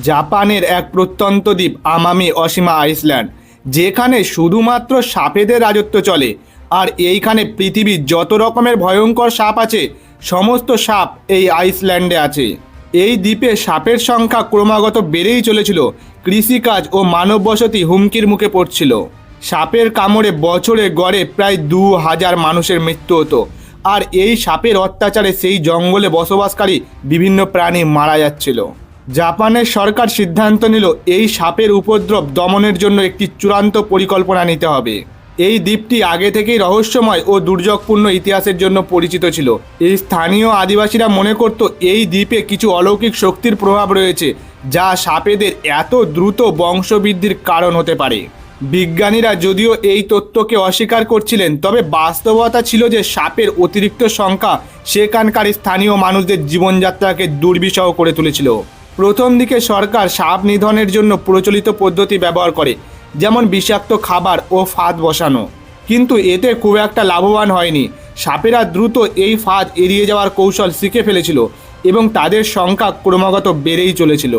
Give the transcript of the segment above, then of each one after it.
জাপানের এক প্রত্যন্ত দ্বীপ, আমামি অসীমা আইসল্যান্ড, যেখানে শুধুমাত্র সাপেদের রাজত্ব চলে। আর এইখানে পৃথিবীর যত রকমের ভয়ঙ্কর সাপ আছে, সমস্ত সাপ এই আইসল্যান্ডে আছে। এই দ্বীপে সাপের সংখ্যা ক্রমাগত বেড়েই চলেছিল, কৃষিকাজ ও মানব বসতি হুমকির মুখে পড়ছিল। সাপের কামড়ে বছরে গড়ে প্রায় দু হাজার মানুষের মৃত্যু হতো। আর এই সাপের অত্যাচারে সেই জঙ্গলে বসবাসকারী বিভিন্ন প্রাণী মারা যাচ্ছিল। জাপানের সরকার সিদ্ধান্ত নিল এই সাপের উপদ্রব দমনের জন্য একটি চূড়ান্ত পরিকল্পনা নিতে হবে। এই দ্বীপটি আগে থেকেই রহস্যময় ও দুর্যোগপূর্ণ ইতিহাসের জন্য পরিচিত ছিল। এই স্থানীয় আদিবাসীরা মনে করত এই দ্বীপে কিছু অলৌকিক শক্তির প্রভাব রয়েছে, যা সাপেদের এত দ্রুত বংশবৃদ্ধির কারণ হতে পারে। বিজ্ঞানীরা যদিও এই তথ্যকে অস্বীকার করছিলেন, তবে বাস্তবতা ছিল যে সাপের অতিরিক্ত সংখ্যা সেখানকার স্থানীয় মানুষদের জীবনযাত্রাকে দুর্বিষহ করে তুলেছিল। প্রথম দিকে সরকার সাপ নিধনের জন্য প্রচলিত পদ্ধতি ব্যবহার করে, যেমন বিষাক্ত খাবার ও ফাঁদ বসানো। কিন্তু এতে খুব একটা লাভবান হয়নি। সাপেরা দ্রুত এই ফাঁদ এড়িয়ে যাওয়ার কৌশল শিখে ফেলেছিল এবং তাদের সংখ্যা ক্রমাগত বেড়েই চলেছিল।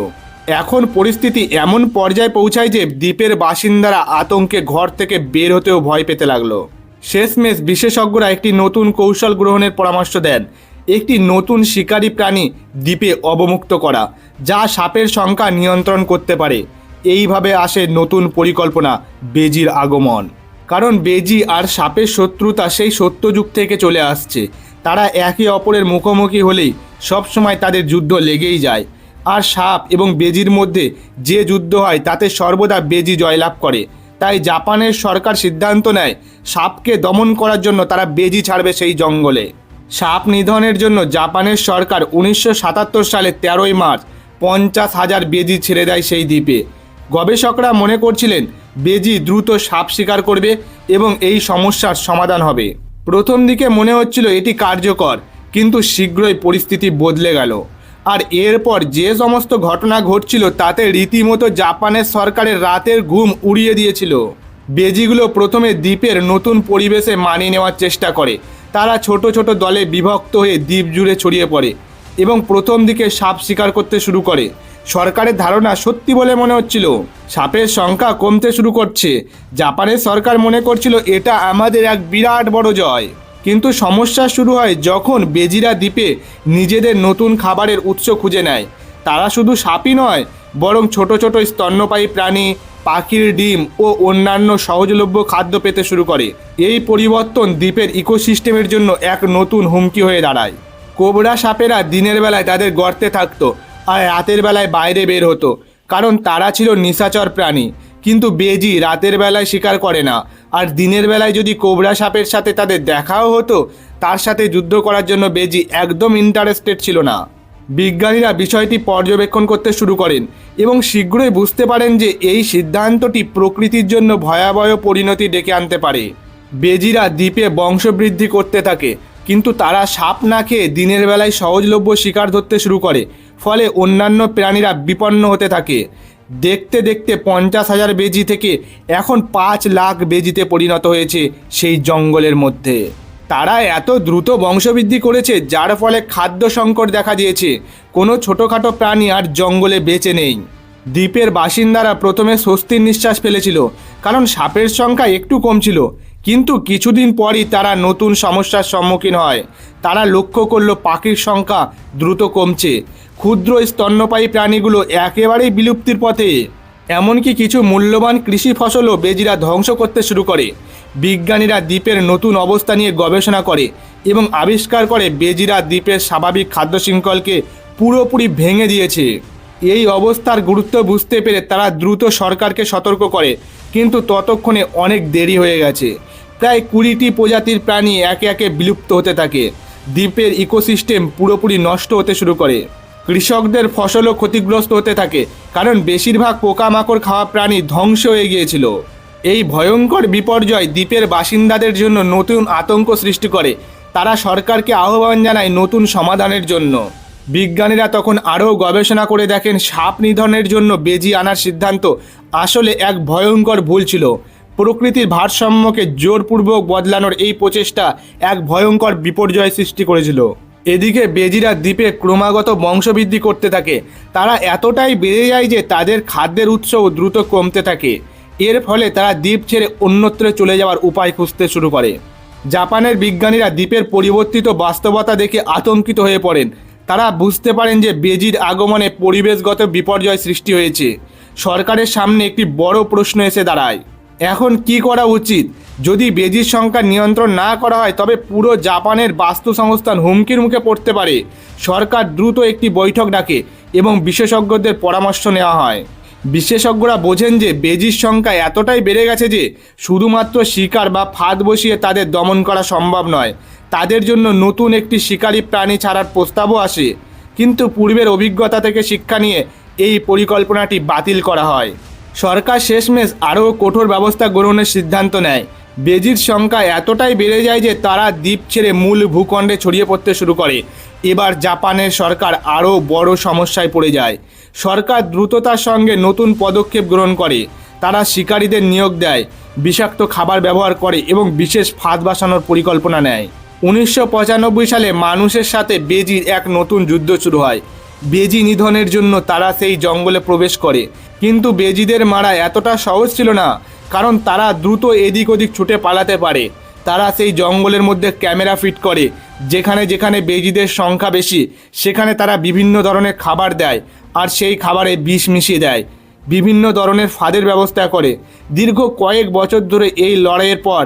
এখন পরিস্থিতি এমন পর্যায়ে পৌঁছায় যে দ্বীপের বাসিন্দারা আতঙ্কে ঘর থেকে বের হতেও ভয় পেতে লাগল। শেষমেশ বিশেষজ্ঞরা একটি নতুন কৌশল গ্রহণের পরামর্শ দেন। একটি নতুন শিকারী প্রাণী দ্বীপে অবমুক্ত করা, যা সাপের সংখ্যা নিয়ন্ত্রণ করতে পারে। এইভাবে আসে নতুন পরিকল্পনা, বেজির আগমন। কারণ বেজি আর সাপের শত্রুতা সেই সত্যযুগ থেকে চলে আসছে। তারা একে অপরের মুখোমুখি হলেই সবসময় তাদের যুদ্ধ লেগেই যায়। আর সাপ এবং বেজির মধ্যে যে যুদ্ধ হয়, তাতে সর্বদা বেজি জয়লাভ করে। তাই জাপানের সরকার সিদ্ধান্ত নেয়, সাপকে দমন করার জন্য তারা বেজি ছাড়বে সেই জঙ্গলে। সাপ নিধনের জন্য জাপানের সরকার উনিশশো সাতাত্তর সালে তেরোই মার্চ পঞ্চাশ হাজার বেজি ছেড়ে দেয় সেই দ্বীপে। গবেষকরা মনে করছিলেন, বেজি দ্রুত সাপ শিকার করবে এবং এই সমস্যার সমাধান হবে। প্রথম দিকে মনে হচ্ছিল এটি কার্যকর, কিন্তু শীঘ্রই পরিস্থিতি বদলে গেল। আর এরপর যে সমস্ত ঘটনা ঘটছিল তাতে রীতিমতো জাপানের সরকারের রাতের ঘুম উড়িয়ে দিয়েছিল। বেজিগুলো প্রথমে দ্বীপের নতুন পরিবেশে মানিয়ে নেওয়ার চেষ্টা করে তারা ছোট ছোট দলে বিভক্ত হয়ে দ্বীপ জুড়ে ছড়িয়ে পড়ে এবং প্রথম দিকে সাপ শিকার করতে শুরু করে। সরকারের ধারণা সত্যি বলে মনে হচ্ছিল, সাপের সংখ্যা কমতে শুরু করছে। জাপানের সরকার মনে করছিল এটা আমাদের এক বিরাট বড় জয়। কিন্তু সমস্যা শুরু হয় যখন বেজিরা দ্বীপে নিজেদের নতুন খাবারের উৎস খুঁজে নেয়। তারা শুধু সাপই নয়, বরং ছোট ছোট স্তন্যপায়ী প্রাণী, পাখির ডিম ও অন্যান্য সহজলভ্য খাদ্য পেতে শুরু করে। এই পরিবর্তন দ্বীপের ইকোসিস্টেমের জন্য এক নতুন হুমকি হয়ে দাঁড়ায়। কোবরা সাপেরা দিনের বেলায় তাদের গর্তে থাকতো, আর রাতের বেলায় বাইরে বের হতো, কারণ তারা ছিল নিশাচর প্রাণী। কিন্তু বেজি রাতের বেলায় শিকার করে না, আর দিনের বেলায় যদি কোবরা সাপের সাথে তাদের দেখাও হতো, তার সাথে যুদ্ধ করার জন্য বেজি একদম ইন্টারেস্টেড ছিল না। বিজ্ঞানীরা বিষয়টি পর্যবেক্ষণ করতে শুরু করেন এবং শীঘ্রই বুঝতে পারেন যে এই সিদ্ধান্তটি প্রকৃতির জন্য ভয়াবহ পরিণতি ডেকে আনতে পারে। বেজিরা দ্বীপে বংশবৃদ্ধি করতে থাকে, কিন্তু তারা সাপ না খেয়ে দিনের বেলায় সহজলভ্য শিকার ধরতে শুরু করে, ফলে অন্যান্য প্রাণীরা বিপন্ন হতে থাকে। দেখতে দেখতে পঞ্চাশ হাজার বেজি থেকে এখন পাঁচ লাখ বেজিতে পরিণত হয়েছে সেই জঙ্গলের মধ্যে। তারা এত দ্রুত বংশবৃদ্ধি করেছে, যার ফলে খাদ্য সংকট দেখা দিয়েছে। কোনো ছোটোখাটো প্রাণী আর জঙ্গলে বেঁচে নেই। দ্বীপের বাসিন্দারা প্রথমে স্বস্তির নিঃশ্বাস ফেলেছিল, কারণ সাপের সংখ্যা একটু কম ছিল। কিন্তু কিছুদিন পরই তারা নতুন সমস্যার সম্মুখীন হয়। তারা লক্ষ্য করল পাখির সংখ্যা দ্রুত কমছে। ক্ষুদ্র স্তন্যপায়ী প্রাণীগুলো একেবারেই বিলুপ্তির পথে। এমনকি কিছু মূল্যবান কৃষি ফসলও বেজিরা ধ্বংস করতে শুরু করে। বিজ্ঞানীরা দ্বীপের নতুন অবস্থা নিয়ে গবেষণা করে এবং আবিষ্কার করে বেজিরা দ্বীপের স্বাভাবিক খাদ্য শৃঙ্খলকে পুরোপুরি ভেঙে দিয়েছে। এই অবস্থার গুরুত্ব বুঝতে পেরে তারা দ্রুত সরকারকে সতর্ক করে, কিন্তু ততক্ষণে অনেক দেরি হয়ে গেছে। প্রায় কুড়িটি প্রজাতির প্রাণী একে একে বিলুপ্ত হতে থাকে। দ্বীপের ইকোসিস্টেম পুরোপুরি নষ্ট হতে শুরু করে। কৃষকদের ফসলও ক্ষতিগ্রস্ত হতে থাকে, কারণ বেশিরভাগ পোকামাকড় খাওয়া প্রাণী ধ্বংস হয়ে গিয়েছিল। এই ভয়ঙ্কর বিপর্যয় দ্বীপের বাসিন্দাদের জন্য নতুন আতঙ্ক সৃষ্টি করে। তারা সরকারকে আহ্বান জানায় নতুন সমাধানের জন্য। বিজ্ঞানীরা তখন আরও গবেষণা করে দেখেন সাপ নিধনের জন্য বেজি আনার সিদ্ধান্ত আসলে এক ভয়ঙ্কর ভুল ছিল। প্রকৃতির ভারসাম্যকে জোরপূর্বক বদলানোর এই প্রচেষ্টা এক ভয়ঙ্কর বিপর্যয় সৃষ্টি করেছিল। এদিকে বেজিরা দ্বীপে ক্রমাগত বংশবৃদ্ধি করতে থাকে। তারা এতটাই বেড়ে যায় যে তাদের খাদ্যের উৎসও দ্রুত কমতে থাকে। এর ফলে তারা দ্বীপ ছেড়ে অন্যত্রে চলে যাওয়ার উপায় খুঁজতে শুরু করে। জাপানের বিজ্ঞানীরা দ্বীপের পরিবর্তিত বাস্তবতা দেখে আতঙ্কিত হয়ে পড়েন। তারা বুঝতে পারেন যে বেজির আগমনে পরিবেশগত বিপর্যয় সৃষ্টি হয়েছে। সরকারের সামনে একটি বড় প্রশ্ন এসে দাঁড়ায়। এখন কি করা উচিত? যদি বেজির সংখ্যা নিয়ন্ত্রণ না করা হয়, তবে পুরো জাপানের বাস্তু সংস্থান হুমকির মুখে পড়তে পারে। সরকার দ্রুত একটি বৈঠক ডাকে এবং বিশেষজ্ঞদের পরামর্শ নেওয়া হয়। বিশেষজ্ঞরা বোঝেন যে বেজির সংখ্যা এতটাই বেড়ে গেছে যে শুধুমাত্র শিকার বা ফাঁদ বসিয়ে তাদের দমন করা সম্ভব নয়। তাদের জন্য নতুন একটি শিকারী প্রাণী ছাড়ার প্রস্তাবও আসে। কিন্তু পূর্বের অভিজ্ঞতা থেকে শিক্ষা নিয়ে এই পরিকল্পনাটি বাতিল করা হয়। সরকার শেষমেশ আরও কঠোর ব্যবস্থা গ্রহণের সিদ্ধান্ত নেয়। বেজির সংখ্যা এতটাই বেড়ে যায় যে তারা দ্বীপ ছেড়ে মূল ভূখণ্ডে ছড়িয়ে পড়তে শুরু করে। এবার জাপানের সরকার আরও বড় সমস্যায় পড়ে যায়। সরকার দ্রুততার সঙ্গে নতুন পদক্ষেপ গ্রহণ করে। তারা শিকারীদের নিয়োগ দেয়, বিষাক্ত খাবার ব্যবহার করে এবং বিশেষ ফাঁদ বাসানোর পরিকল্পনা নেয়। উনিশশো পঁচানব্বই সালে মানুষের সাথে বেজির এক নতুন যুদ্ধ শুরু হয়। বেজি নিধনের জন্য তারা সেই জঙ্গলে প্রবেশ করে। কিন্তু বেজিদের মারা এতটা সহজ ছিল না কারণ তারা দ্রুত এদিক ওদিক ছুটে পালাতে পারে। তারা সেই জঙ্গলের মধ্যে ক্যামেরা ফিট করে, যেখানে যেখানে বেজিদের সংখ্যা বেশি, সেখানে তারা বিভিন্ন ধরনের খাবার দেয় আর সেই খাবারে বিষ মিশিয়ে দেয়। বিভিন্ন ধরনের ফাঁদের ব্যবস্থা করে। দীর্ঘ কয়েক বছর ধরে এই লড়াইয়ের পর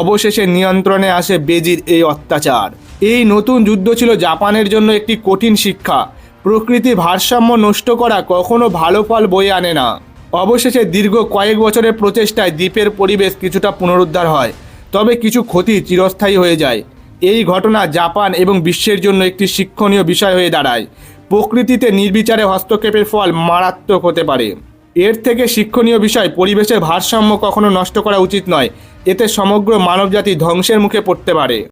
অবশেষে নিয়ন্ত্রণে আসে বেজির এই অত্যাচার। এই নতুন যুদ্ধ ছিল জাপানের জন্য একটি কঠিন শিক্ষা। প্রকৃতির ভারসাম্য নষ্ট করা কখনো ভালো ফল বয়ে আনে না। অবশেষে দীর্ঘ কয়েক বছরের প্রচেষ্টায় দ্বীপের পরিবেশ কিছুটা পুনরুদ্ধার হয়, তবে কিছু ক্ষতি চিরস্থায়ী হয়ে যায়। এই ঘটনা জাপান এবং বিশ্বের জন্য একটি শিক্ষণীয় বিষয় হয়ে দাঁড়ায়। প্রকৃতিতে নির্বিচারে হস্তক্ষেপের ফল মারাত্মক হতে পারে। এর থেকে শিক্ষণীয় বিষয়, পরিবেশের ভারসাম্য কখনো নষ্ট করা উচিত নয়। এতে সমগ্র মানবজাতি ধ্বংসের মুখে পড়তে পারে।